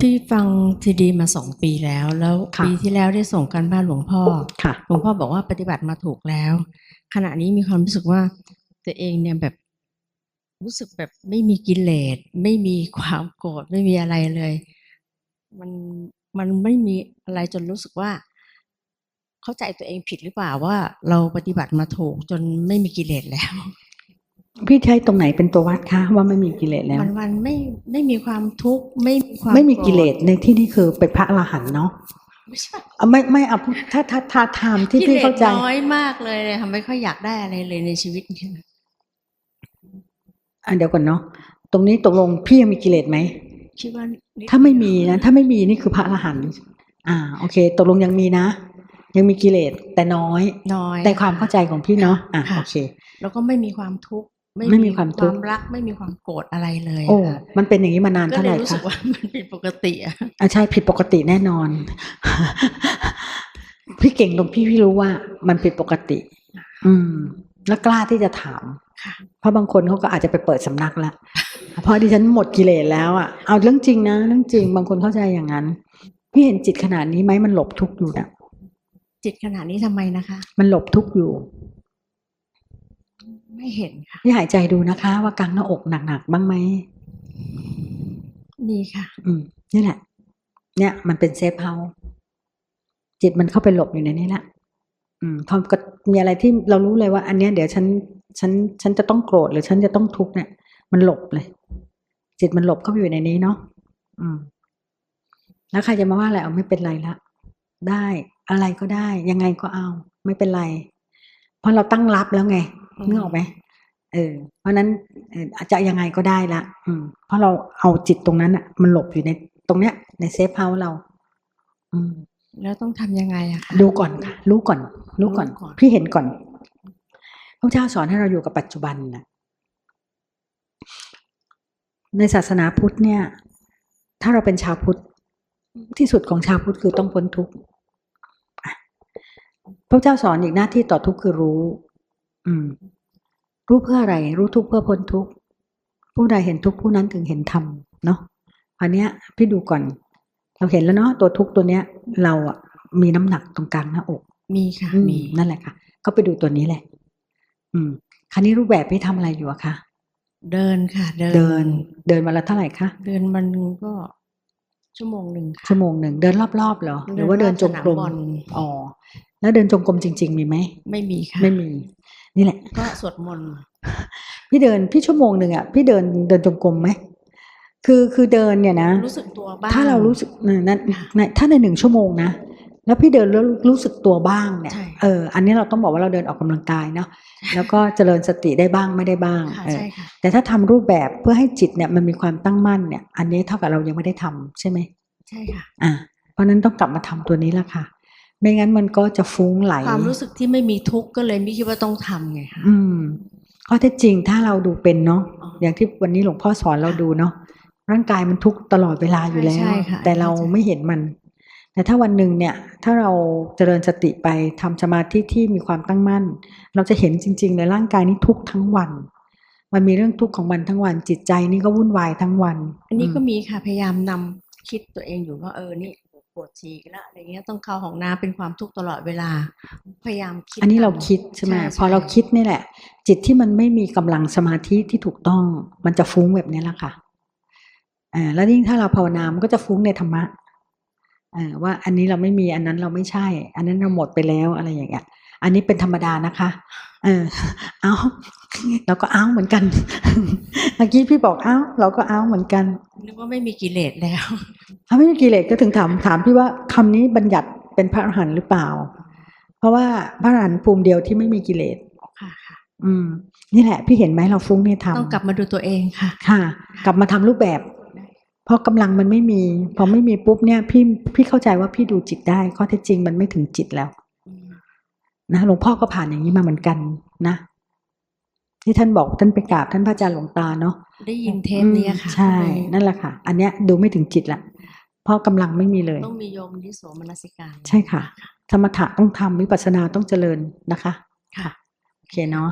พี่ฟังทีดีมาสองปีแล้ว แล้วค่ะปีที่แล้วได้ส่งการบ้านหลวงพ่อค่ะหลวงพ่อบอกว่าปฏิบัติมาถูกแล้ว ขณะนี้มีความรู้สึกว่าตัวเองเนี่ยแบบรู้สึกแบบไม่มีกิเลสไม่มีความโกรธไม่มีอะไรเลย มันมันไม่มีอะไรจนรู้สึกว่า เข้าใจตัวเองผิดหรือเปล่าว่าเราปฏิบัติมาถูกจนไม่มีกิเลสแล้ว พี่ใช้ตรงไหนเป็นตัววัดคะว่าไม่มีกิเลสแล้วมันมันไม่ไม่มีความทุกข์ไม่มีความไม่มีกิเลสโรธในที่นี่คือเป็นพระอรหันต์เนาะไม่ใช่อะไม่ไม่เอาพูดถ้าถ้าถ้าถามที่กิพี่เลสเข้าใจน้อยมากเลยเลยค่ะไม่ค่อยอยากได้อะไรเลยในชีวิตเนี่ยอะเดี๋ยวก่อนเนาะตรงนี้ตกลงพี่ยังมีกิเลสไหมคิดว่านิดถ้าไม่มีนะถ้าไม่มีนี่คือพระอรหันต์อ่า โอเค ตกลงยังมีนะยังมีกิเลสแต่น้อยน้อยในความเข้าใจของพี่เนาะอะค่ะโอเค แล้วก็ไม่มีความทุกข์ ไม่มีความทุกข์รักไม่มีความโกรธอะไรเลยโอ้ค่ะมันเป็นอย่างนี้มานานก็เท่าเลไหร่ยรู้สึคะกว่ามันผิดปกติอะอะใช่ผิดปกติแน่นอน พี่เก่งตรงพี่พี่รู้ว่า มันผิดปกติ อืม แล้วกล้าที่จะถามค่ะเพราะบางคนเขาก็อาจจะไปเปิดสำนักแล้วเพราะดิฉันหมดกิเลสแล้วอะเอาเรื่องจริงนะเรื่องจริง บางคนเข้าใจอย่างนั้น พี่เห็นจิตขนาดนี้ไหมมันหลบทุกข์อยู่นะจิตขนาดนี้ทำไมนะคะ มันหลบทุกข์อยู่ ไม่เห็นค่ะพี่หายใจดูนะคะ ว่ากลางหน้าอกหนักๆบ้างไหมมีค่ะ อืมนี่แหละ เนี่ย มันเป็นเซฟเฮาส์จิตมันเข้าไปหลบอยู่ในนี้แหละอืมพอก็มีอะไรที่เรารู้เลยว่า อันเนี้ยเดี๋ยวฉัน ฉัน ฉันจะต้องโกรธหรือฉันจะต้องทุกข์เนี่ย มันหลบเลย จิตมันหลบเข้าไปอยู่ในนี้เนาะอืม แล้วใครจะมาว่าอะไรเอาไม่เป็นไรละได้อะไรก็ได้ ยังไงก็เอา ไม่เป็นไร เพราะเราตั้งรับแล้วไงอืม นึกออกไหมเออ เพราะฉะนั้นเอ่ออาจจะยังไงก็ได้ละอืม เพราะเราเอาจิตตรงนั้นอะมันหลบอยู่ในตรงเนี้ย ในเซฟเฮาส์เรา อืม แล้วต้องทำยังไงอะคะดูก่อนค่ะรู้ก่อนรู้ก่อน รู้ก่อน พี่เห็นก่อนพระเจ้าสอนให้เราอยู่กับปัจจุบันนะในศาสนาพุทธเนี่ย ถ้าเราเป็นชาวพุทธที่สุดของชาวพุทธคือต้องพ้นทุกข์อะพระเจ้าสอนอีกหน้าที่ต่อทุกข์คือรู้ อืม รู้เพื่ออะไร รู้ทุกข์เพื่อพ้นทุกข์ผู้ใดเห็นทุกข์ผู้นั้นถึงเห็นธรรมเนาะอันเนี้ย พี่ดูก่อน เราเห็นแล้วเนาะตัวทุกข์ตัวเนี้ย เราอะมีน้ำหนักตรงกลางหน้าอก มีค่ะอืมมีนั่นแหละค่ะ ก็ไปดูตัวนี้แหละ อืม คราวนี้รูปแบบพี่ทำอะไรอยู่อะคะเดินค่ะ เดิน เดิน เดินวันละเท่าไหร่คะเดินมันก็ชั่วโมงหนึ่งค่ะชั่วโมงหนึ่งเดินรอบๆเหรอหรือว่าเดินจงกรมเดินรอบสนามบอลอ๋อ แล้วเดินจงกรมจริง ๆ มีไหมไม่มีค่ะไม่มี นี่แหละ ก็สวดมนต์พี่เดินพี่ชั่วโมงหนึ่งอะพี่เดินเดินจงกรมไหมคือคือเดินเนี่ยนะรู้สึกตัวบ้างถ้าเรารู้สึกในนั้นค่ะในถ้าในหนึ่งชั่วโมงนะแล้วพี่เดินแล้วรู้สึกตัวบ้างเนี่ยใช่เอออันนี้เราต้องบอกว่าเราเดินออกกำลังกายเนาะแล้วก็เจริญสติได้บ้างไม่ได้บ้างค่ะเออใช่ค่ะแต่ถ้าทำรูปแบบเพื่อให้จิตเนี่ยมันมีความตั้งมั่นเนี่ย อันนี้เท่ากับเรายังไม่ได้ทำใช่ไหมใช่ค่ะอ่าเพราะฉะนั้นต้องกลับมาทำตัวนี้ละค่ะ ไม่งั้นมันก็จะฟุ้งไหล ความรู้สึกที่ไม่มีทุกข์ก็เลยไม่คิดว่าต้องทำไงคะอืมข้อเท็จจริงถ้าเราดูเป็นเนาะอ๋ออย่างที่วันนี้หลวงพ่อสอนเราดูเนาะร่างกายมันทุกข์ตลอดเวลาอยู่แล้วใช่ค่ะแต่เราเข้าใจไม่เห็นมัน แต่ถ้าวันหนึ่งเนี่ย ถ้าเราเจริญสติไปทำสมาธิที่มีความตั้งมั่น เราจะเห็นจริงๆเลยร่างกายนี้ทุกข์ทั้งวัน มันมีเรื่องทุกข์ของมันทั้งวัน จิตใจนี่ก็วุ่นวายทั้งวัน อันนี้ก็อืมมีค่ะพยายามนำคิดตัวเองอยู่ว่าเออนี่ ปวดฉี่แล้วอะไรเงี้ยต้องเข้าห้องน้ำเป็นความทุกข์ตลอดเวลา พยายามคิด อันนี้เราทำคิดใช่ไหมใช่พอเราใช่คิดนี่แหละ จิตที่มันไม่มีกำลังสมาธิที่ถูกต้อง มันจะฟุ้งแบบนี้แหละค่ะอ่าแล้วยิ่งถ้าเราภาวนามันก็จะฟุ้งในธรรมะอ่า ว่าอันนี้เราไม่มีอันนั้นเราไม่ใช่ อันนั้นเราหมดไปแล้วอะไรอย่างเงี้ย อันนี้เป็นธรรมดานะคะ เออเอาเราก็เอาเหมือนกันเมื่อกี้พี่บอกเอาเราก็เอาเหมือนกันนึกว่าไม่มีกิเลสแล้วถ้าไม่มีกิเลสก็ถึงถามถามพี่ว่าคำนี้บัญญัติเป็นพระอรหันต์หรือเปล่า เพราะว่าพระอรหันต์ภูมิเดียวที่ไม่มีกิเลสค่ะค่ะอืม นี่แหละ พี่เห็นไหมเราฟุ้งเนี่ยทำต้องกลับมาดูตัวเองค่ะ ค่ะ กลับมาทำรูปแบบเพราะกำลังมันไม่มี พอไม่มีปุ๊บเนี่ยพี่พี่เข้าใจว่าพี่ดูจิตได้ข้อเท็จจริงมันไม่ถึงจิตแล้วอืมนะหลวงพ่อก็ผ่านอย่างนี้มาเหมือนกันนะที่ท่านบอกท่านไปกราบท่านพระอาจารย์หลวงตาเนาะได้ยินเทปเนี้ยค่ะอืมใช่นั่นแหละค่ะ อันเนี้ยดูไม่ถึงจิตละเพราะกำลังไม่มีเลยต้องมีโยมที่โสมนสิการใช่ค่ะสมถะต้องทำวิปัสสนาต้องเจริญนะคะ ค่ะโอเคเนาะ